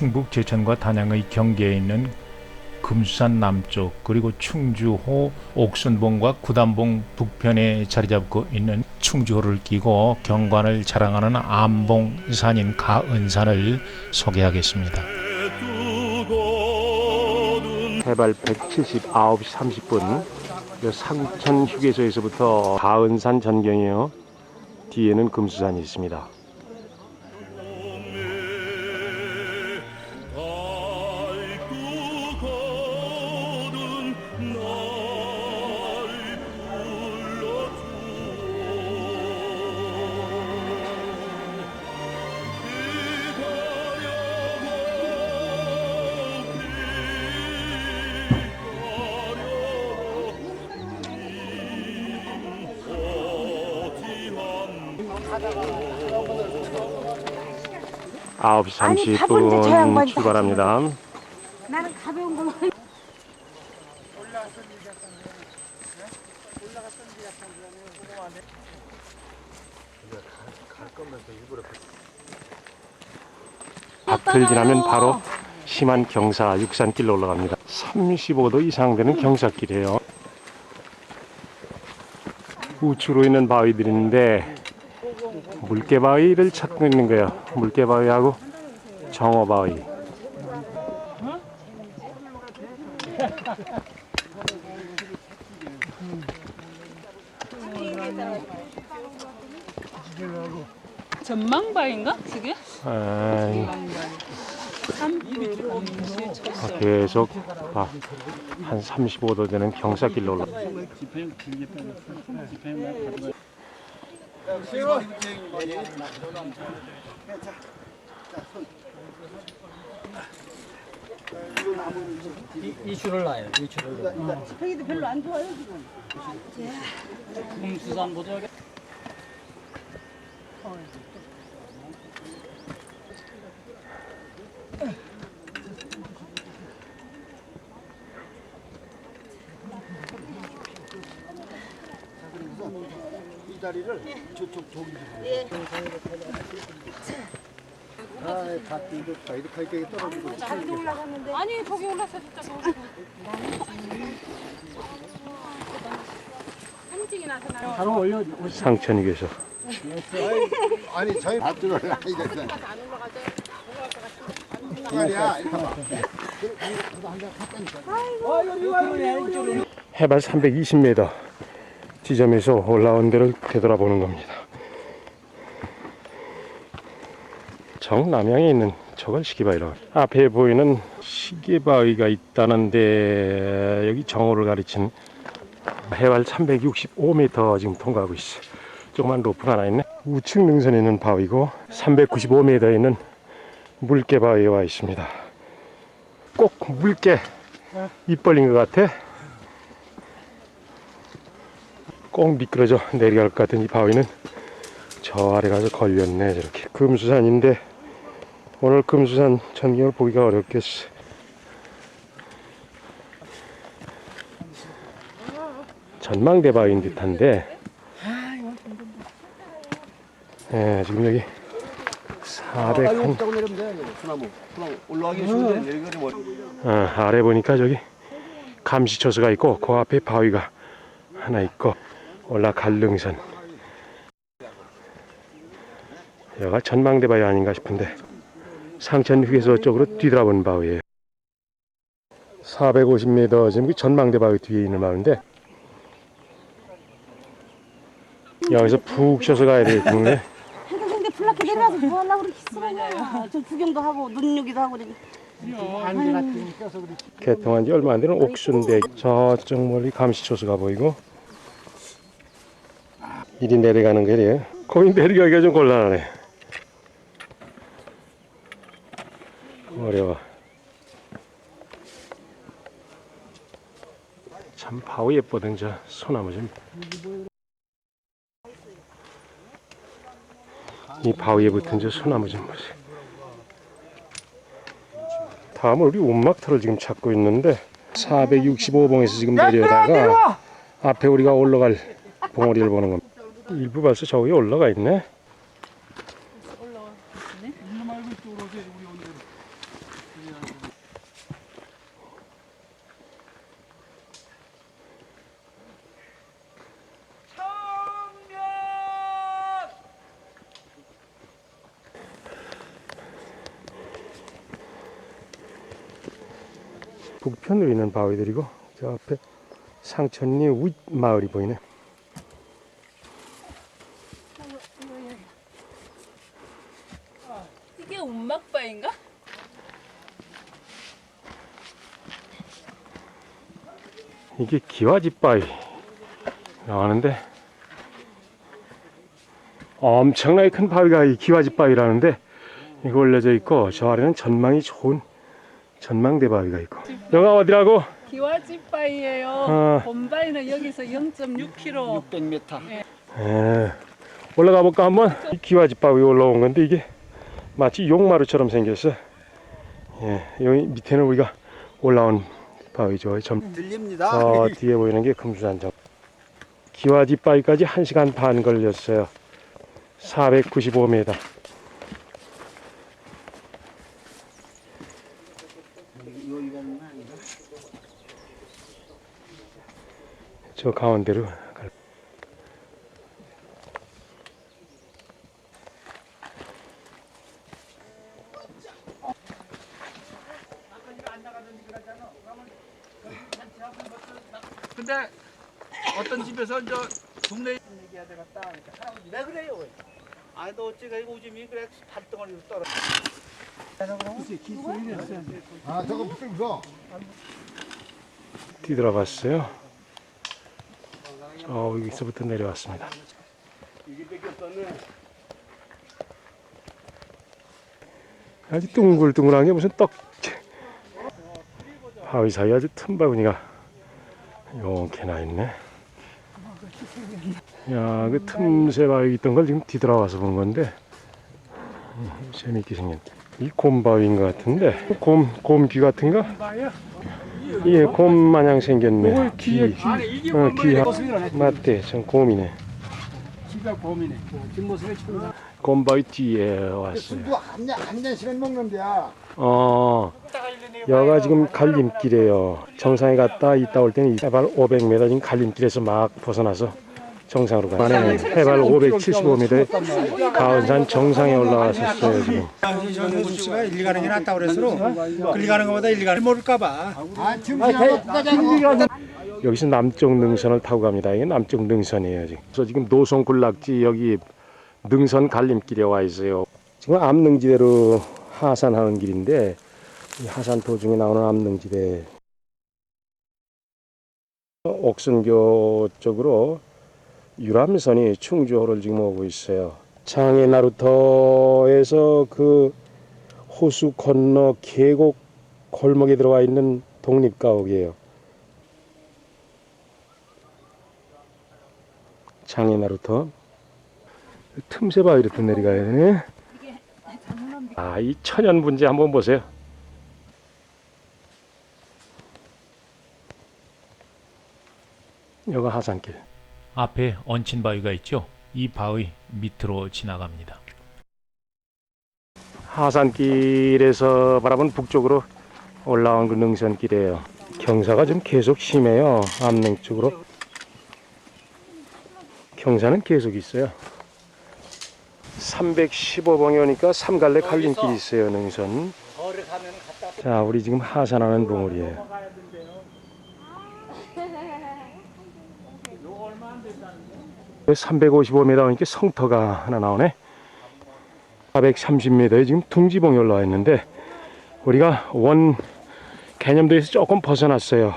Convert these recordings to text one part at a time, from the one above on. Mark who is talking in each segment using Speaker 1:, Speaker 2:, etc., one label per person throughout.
Speaker 1: 충북 제천과 단양의 경계에 있는 금수산 남쪽 그리고 충주호 옥순봉과 구단봉 북편에 자리 잡고 있는 충주호를 끼고 경관을 자랑하는 암봉산인 가은산을 소개하겠습니다. 해발 179시 30분 상천 휴게소에서부터 가은산 전경이요 뒤에는 금수산이 있습니다. 아홉 시
Speaker 2: 아니, 가본데 저 양반이
Speaker 1: 30분 출발합니다.
Speaker 2: 나는 가벼운 거만
Speaker 1: 앞을 지나면 바로 심한 경사 육산길로 올라갑니다. 35도 이상 되는 경사길이에요. 우측으로 있는 바위들이 있는데 물개바위를 찾고 있는 거예요. 물개바위하고 정어바위.
Speaker 3: 전망바인가? 그게? 동시에 쳤어.
Speaker 1: 계속 아, 한 35도 되는 경사길로 올라.
Speaker 4: 이슈를 놔요. 이슈를 놔요.
Speaker 2: 저기도 별로 안 좋아요 지금
Speaker 4: 금수산 보조
Speaker 3: 아니 거기 올라서 진짜 상징이 나서 나는
Speaker 4: 바로 올려.
Speaker 1: 상천이 계셔.
Speaker 5: 아니 저희 밥 들어라 이랬어. 말이야.
Speaker 1: 해발 320m 지점에서 올라온 데를 되돌아보는 겁니다. 정남향에 있는 저걸 시기바위라고 합니다. 앞에 보이는 시계바위가 있다는데 여기 정오를 가리친 해발 365m 지금 통과하고 있어. 조그만 로프 하나 있네. 우측 능선에 있는 바위고 395m에 있는 물개바위에 와 있습니다. 꼭 물개 입 벌린 것 같아. 꼭 미끄러져 내려갈 것 같은 이 바위는 저 아래 가서 걸렸네 저렇게 금수산인데 오늘 금수산 전경을 보기가 어렵겠어 전망대 바위인 듯한데 예, 지금 여기 400 한,
Speaker 5: 타고 내리면 돼. 소나무. 소나무 올라가기 쉬운데 내리기 뭐.
Speaker 1: 어, 아래 보니까 저기 감시초소가 있고 그 앞에 바위가 하나 있고 올라갈 능선. 여기가 전망대 바위 아닌가 싶은데 상천 휴게소 쪽으로 뒤돌아본 바위예요 450m 지금 그 전망대 바위 뒤에 있는 마을인데 여기서 푹 쉬어서 가야 되겠는데
Speaker 2: 근데 불났게 내려와서 뭐 하려고 그렇게 쓰러냐 저 구경도 하고 눈요기도 하고 그러게
Speaker 1: 개통한 지 얼마 안 되는 옥순대. 저쪽 멀리 감시초소가 보이고 이리 내려가는 거래요 거기 내려가기가 좀 곤란하네. 어려워. 참 바위 예쁘던 저 소나무 좀. 이 바위에 붙은 저 소나무 좀 보세요. 다음은 우리 운막터를 지금 찾고 있는데 465봉에서 지금 내려다가 앞에 우리가 올라갈 봉우리를 보는 겁니다. 일부 벌써 저기 올라가 있네. 북편으로 있는 바위들이고 저 앞에 상천리 윗 마을이 보이네.
Speaker 3: 이게 운막바인가?
Speaker 1: 이게 기와집바위 나오는데 엄청나게 큰 바위가 이 기와집바위라는데 이거 올려져 있고 저 아래는 전망이 좋은 전망대 바위가 있고 여가 어디라고?
Speaker 3: 기와집바위예요.
Speaker 1: 어.
Speaker 3: 본바위는 여기서 0.6km.
Speaker 4: 600m.
Speaker 1: 에, 올라가 볼까 한번? 이 기와집바위 올라온 건데 이게 마치 용마루처럼 생겼어. 예, 여기 밑에는 우리가 올라온 바위죠. 점,
Speaker 4: 들립니다.
Speaker 1: 저 뒤에 보이는 게 금수산정. 기와집바위까지 1시간 반 걸렸어요. 495m. 저 가운데로 갈
Speaker 4: 근데 어떤 집에서 저 동네 얘기해야 되겠다. 그러니까 할아버지 왜 그래요? 아니 너 어찌가 이거 오줌이 그래 발덩어리로 떨어.
Speaker 5: 아 저거 무서
Speaker 1: 뒤돌아봤어요. 어, 여기서부터 내려왔습니다. 아주 둥글둥글한 게 무슨 떡. 바위 사이 아주 틈바구니가 이렇게 나 있네. 야, 그 틈새 바위 있던 걸 지금 뒤돌아와서 본 건데 음, 재밌게 생겼네. 이 곰바위인 것 같은데 곰, 곰귀 같은가? 예, 곰 마냥 생겼네. 귀, 어, 귀, 맞대, 전 곰이네.
Speaker 4: 기가 곰이네. 뒷모습에 총
Speaker 1: 곰바위 뒤에 왔어요.
Speaker 5: 술도 한잔 한잔 시간 먹는데야
Speaker 1: 어, 여가 지금 갈림길이에요. 정상에 갔다 이따 올 때는 해발 500m 지금 갈림길에서 막 벗어나서 정상으로. 만에 해발 575m에 가은산 정상에 올라왔었어요 지금.
Speaker 6: 정훈 씨가 일 가는 게 낫다 그래서 글 가는 것보다 일 가는 모를까봐
Speaker 5: 아
Speaker 1: 여기서 남쪽 능선을 타고 갑니다. 이게 남쪽 능선이에요 지금. 그래서 지금 노송 군락지 여기 능선 갈림길에 와 있어요. 지금 암능지대로 하산하는 길인데 이 하산 도중에 나오는 암능지대 옥순교 쪽으로 유람선이 충주호를 지금 오고 있어요. 장애 나루터에서 그 호수 건너 계곡 골목에 들어와 있는 독립가옥이에요. 장애 나루터 틈새 바위로 내려가야 되네. 아, 이 천연 분재 한번 보세요. 여가 하산길.
Speaker 7: 앞에 얹힌 바위가 있죠. 이 바위 밑으로 지나갑니다.
Speaker 1: 하산길에서 바라본 북쪽으로 올라온 그 능선길이에요. 경사가 좀 계속 심해요. 암릉 쪽으로. 경사는 계속 있어요. 315봉이오니까 삼갈래 갈림길이 있어요. 능선. 자, 우리 지금 하산하는 봉우리예요. 그 355m 오니까 성터가 하나 나오네. 430m에 지금 둥지봉이 올라와 있는데 우리가 원 개념도에서 조금 벗어났어요.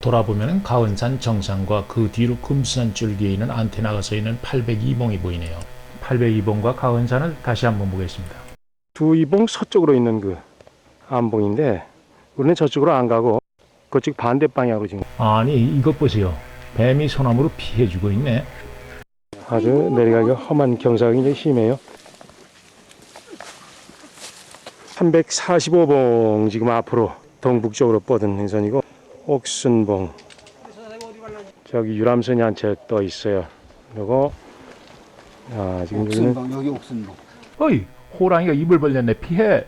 Speaker 7: 돌아보면 가은산 정상과 그 뒤로 금수산 줄기에 있는 안테나가 서 있는 802봉이 보이네요. 802봉과 가은산을 다시 한번 보겠습니다.
Speaker 1: 두 이봉 서쪽으로 있는 그 안봉인데 우리는 저쪽으로 안 가고 그쪽 반대 방향으로 지금
Speaker 7: 아니 이것 보세요. 뱀이 소나무로 피해주고 있네.
Speaker 1: 아주 내려가기가 험한 경사가 굉장히 심해요. 345봉 지금 앞으로 동북쪽으로 뻗은 행선이고 옥순봉 저기 유람선이 한 채 떠 있어요. 그리고 아 지금
Speaker 5: 옥순봉 여기 옥순봉
Speaker 7: 어이 호랑이가 입을 벌렸네 피해.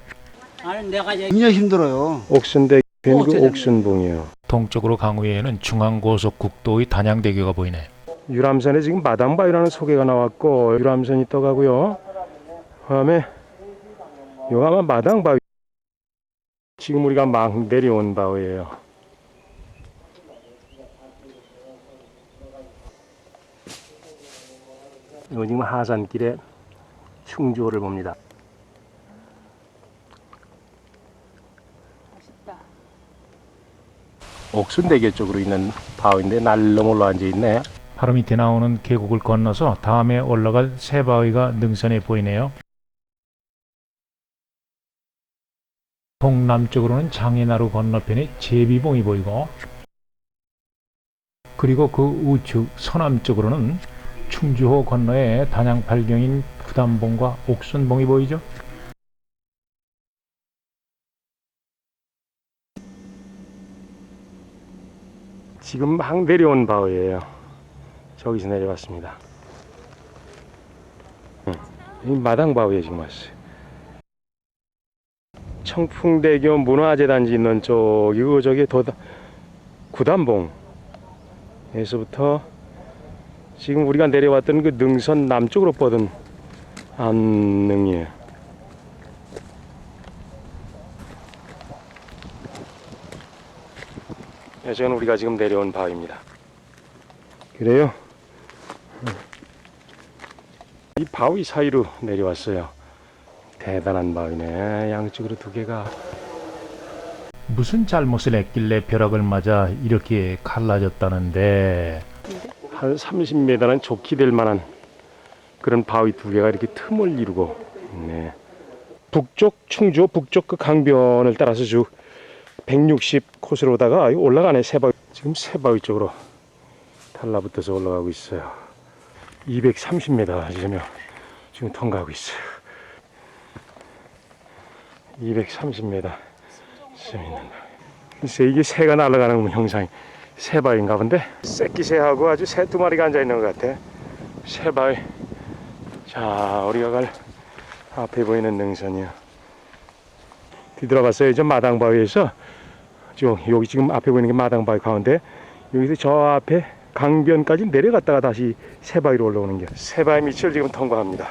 Speaker 8: 굉장히 힘들어요.
Speaker 1: 옥순대 그
Speaker 8: 어쩌자고요?
Speaker 1: 옥순봉이에요.
Speaker 7: 동쪽으로 강우에는 중앙고속국도의 단양대교가 보이네.
Speaker 1: 유람선에 지금 마당바위라는 소개가 나왔고 유람선이 떠가고요. 그다음에 요가 아마 마당바위. 지금 우리가 막 내려온 바위예요. 이거 하산길에 충주호를 봅니다. 옥순대교 쪽으로 있는 바위인데 날로 올라 앉아 있네.
Speaker 7: 바로 밑에 나오는 계곡을 건너서 다음에 올라갈 새 바위가 능선에 보이네요. 동남쪽으로는 장애나루 건너편에 제비봉이 보이고 그리고 그 우측 서남쪽으로는 충주호 건너에 단양 발경인 부담봉과 옥순봉이 보이죠.
Speaker 1: 지금 막 내려온 바위예요. 저기서 내려왔습니다. 응. 이 마당 바위에 지금 왔어요. 청풍대교 문화재단지 있는 쪽 이거 저기 도다 구담봉에서부터 지금 우리가 내려왔던 그 능선 남쪽으로 뻗은 안능이에요. 저는 우리가 지금 내려온 바위입니다. 그래요? 이 바위 사이로 내려왔어요. 대단한 바위네. 양쪽으로 두 개가.
Speaker 7: 무슨 잘못을 했길래 벼락을 맞아 이렇게 갈라졌다는데
Speaker 1: 한 30m는 좋게 될 만한 그런 바위 두 개가 이렇게 틈을 이루고 있네. 북쪽 충주 북쪽 그 강변을 따라서 쭉 160 코스로다가 올라가네 새바위. 지금 새바위 쪽으로 달라붙어서 올라가고 있어요. 230m 지금 지금 통과하고 있어요. 230m 쯤 있는 글쎄 이게 새가 날아가는 형상이 새바위인가 본데? 새끼 새하고 아주 새 두 마리가 앉아 있는 것 같아. 새바위. 자 우리가 갈 앞에 보이는 능선이야 뒤돌아봤어요 저 마당바위에서. 저 여기 지금 앞에 보이는 게 마당바위 가운데. 여기서 저 앞에 강변까지 내려갔다가 다시 새바위로 올라오는 게. 새바위 밑을 지금 통과합니다.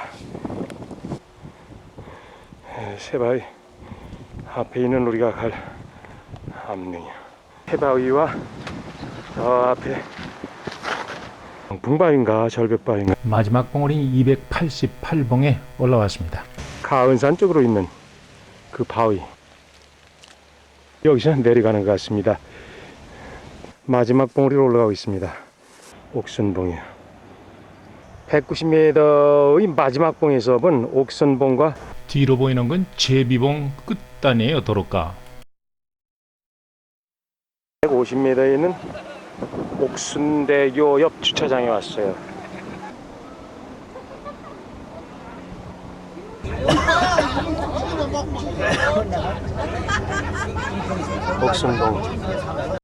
Speaker 1: 에, 새바위 앞에 있는 우리가 갈 암릉이야. 새바위와 저 앞에 붕바위인가 절벽바위인가.
Speaker 7: 마지막 봉우리 288봉에 올라왔습니다.
Speaker 1: 가은산 쪽으로 있는 그 바위 여기서 내려가는 것 같습니다. 마지막 봉우리로 올라가고 있습니다. 옥선봉이요. 190m의 마지막 봉에서 본 옥선봉과
Speaker 7: 뒤로 보이는 건 제비봉 끝단이에요 도로가.
Speaker 1: 150m에 있는 옥순대교 옆 주차장에 왔어요 옥순봉